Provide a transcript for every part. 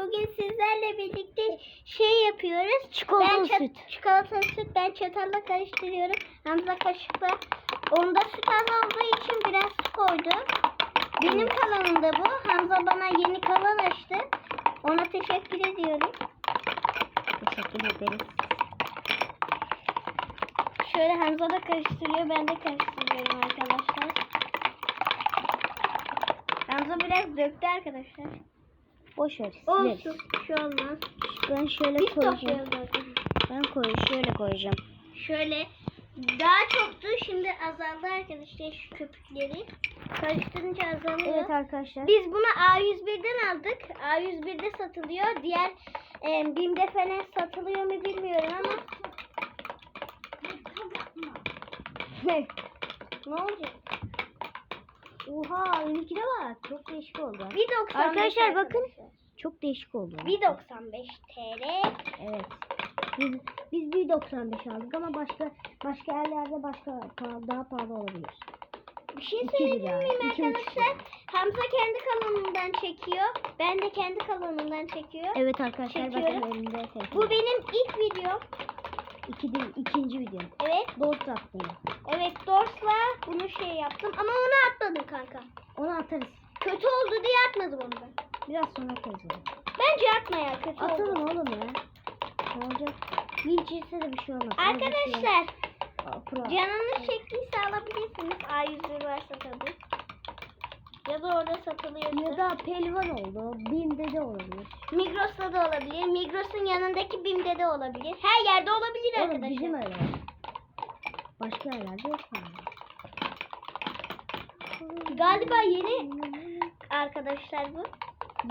Bugün sizlerle birlikte şey yapıyoruz. Çikolatalı ben süt. Çikolatalı süt. Ben çatalla karıştırıyorum. Hamza kaşıkla. Onda süt az olduğu için biraz su koydum. Benim kanalımda bu. Hamza bana yeni kanal açtı. Ona teşekkür ediyorum. Teşekkür ederiz. Şöyle Hamza da karıştırıyor. Ben de karıştırıyorum arkadaşlar. Hamza biraz döktü arkadaşlar. Boş ver. Olsun. Olmaz. Ben şöyle Biz koyacağım. Ben koy şöyle koyacağım. Şöyle daha çoktu şimdi azaldı arkadaşlar şu köpükleri. Karıştırınca azalıyor. Evet arkadaşlar. Biz bunu A101'den aldık. A101'de satılıyor. Diğer e, BİM'de falan satılıyor mu bilmiyorum ama. ne olacak? Oha benimkine bak. Çok değişik oldu. 1.95 Arkadaşlar bakın. Çok değişik oldu. 1.95 TL. Evet. Biz, biz 1.95 aldık ama başka başka yerlerde başka daha pahalı olabilir. Bir şey lira, miyim arkadaşlar? Hamza kendi kanalından çekiyor. Ben de kendi kanalımdan çekiyor. Evet arkadaşlar Çekiyorum. bakın elimde. Bu benim ilk videom. İki, değil, ikinci video. Evet. Dort attım. Evet Dors'la bunu şey yaptım ama onu atmadım kanka. Onu atarız. Kötü oldu diye atmadım onu ben. Biraz sonra atarız onu. Bence atma ya kötü Atalım oldu. oğlum ya. Ne olacak? Linç de bir şey olmaz. Arkadaşlar. Aa, Pro. canınız çektiyse alabilirsiniz. A101 varsa tabii. Orada satılıyorsa. Ya da pelvan oldu. Bim'de de olabilir. Migros'ta da olabilir. Migros'un yanındaki BİM'de de olabilir. Her yerde olabilir Oğlum arkadaşlar. bizim öyle. Başka yerlerde yok yani. Galiba yeni arkadaşlar bu.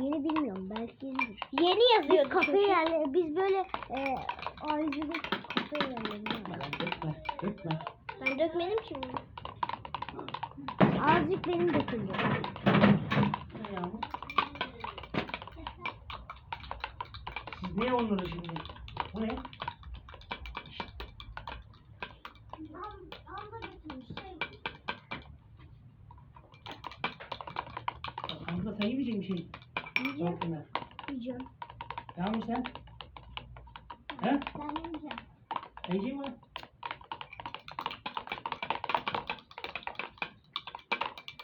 Yeni bilmiyorum. Belki yenidir. Yeni Biz yazıyordu. kafe yerleri, biz böyle e, ayrıca kafe yerlerinde. Dökme, dökme. Ben dökmedim ki bunu. Azıcık benim döküldü. Yağmur? Siz niye onları şimdi? Bu ne? Hamza sen yemeyecek misin? Yiyeceğim. Yok Ömer. Yiyeceğim. Yağmur sen? He? Ben yiyeceğim. Yiyecek mi?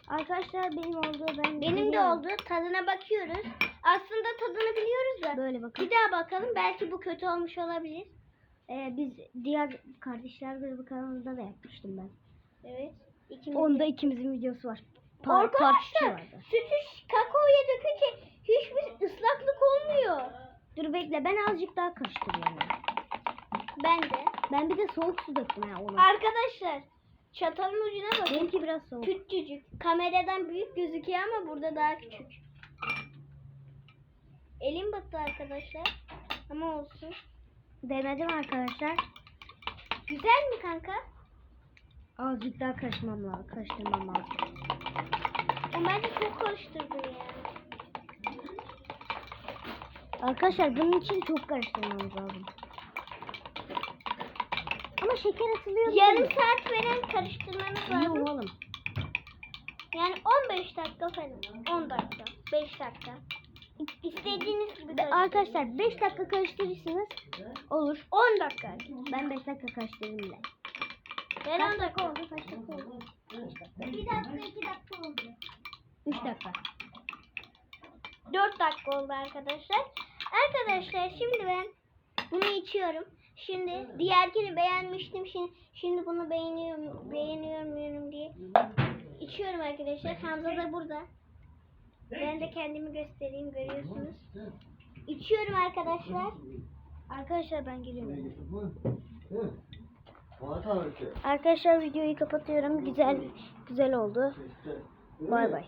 Arkadaşlar benim oldu. Ben Benim de oldu. Tadına bakıyoruz. Aslında tadını biliyoruz da. Böyle bakın. Bir daha bakalım. Belki bu kötü olmuş olabilir. Ee, biz diğer kardeşler grubu kanalında da yapmıştım ben. Evet. İkimiz Onda ikimizin videosu var. Pa- part iki Arkadaşlar sütü kakaoya dökünce hiçbir ıslaklık olmuyor. Dur bekle ben azıcık daha karıştırıyorum. ya. Ben de. Ben bir de soğuk su döktüm ona. Arkadaşlar çatalın ucuna bakın. Benimki biraz soğuk. Küçücük. Kameradan büyük gözüküyor ama burada daha küçük. Elim battı arkadaşlar. Ama olsun. Denedim arkadaşlar. Güzel mi kanka? Azıcık daha karıştırmam lazım. Karıştırmam lazım. O bence çok karıştırdın ya. Arkadaşlar bunun için çok karıştırmamız lazım. Ama şeker atılıyor Yarım saat falan karıştırmanız lazım. Yok oğlum. Yani 15 dakika falan. 10 dakika. 5 dakika. İstediğiniz gibi karıştırın. Arkadaşlar 5 dakika karıştırırsınız. Olur. 10 dakika. Ben 5 dakika karıştırdım bile. Ben 10 dakika oldu. Kaç dakika oldu? 1 dakika 2 dakika oldu. 3 dakika. 4 dakika oldu arkadaşlar. Arkadaşlar şimdi ben bunu içiyorum. Şimdi diğerkini beğenmiştim. Şimdi, şimdi bunu beğeniyorum, beğeniyorum diye içiyorum arkadaşlar. Hamza da burada. Ben de kendimi göstereyim görüyorsunuz. İçiyorum arkadaşlar. Arkadaşlar ben geliyorum. Arkadaşlar videoyu kapatıyorum. Güzel güzel oldu. Bay bay.